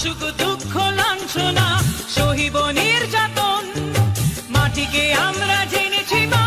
আসুক দুঃখ লাঞ্ছনা সহিব নির্যাতন। মাটিকে আমরা জেনেছি মা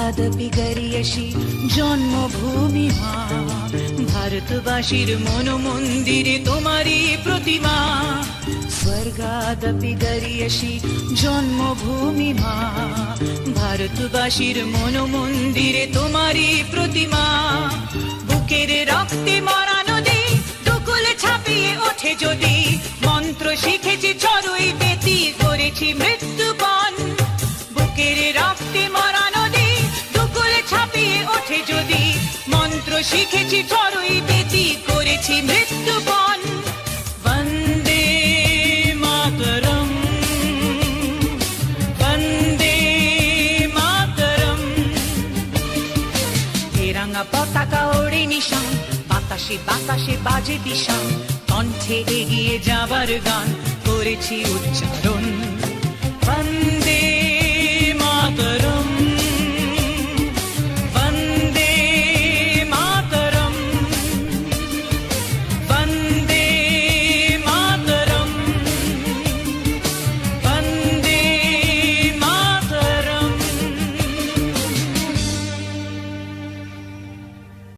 স্বর্গাদপি গরিয়সি জন্মভূমি মা। ভারতবাসীর মন মন্দিরে তোমারই প্রতিমা। স্বর্গাদপি গরিয়সি জন্মভূমি মা। ভারতবাসীর মন মন্দিরে তোমারই প্রতিমা। বুকের রক্তে মরা নদী, দুকুল ছাপিয়ে ওঠে যদি। মন্ত্র শিখেছি চড়ুই বেতি করেছি মৃত্যুপণ বুকের রক্তে মরা শিখেছি চড়ুই বেতি করেছি মৃত্যুপণ। বন্দে মাতরম বন্দে মাতরম। এ পতাকা ওড়ে নিশান, বাতাসে বাতাসে বাজে দিশান। কণ্ঠে এগিয়ে যাবার গান করেছি উচ্চারণ।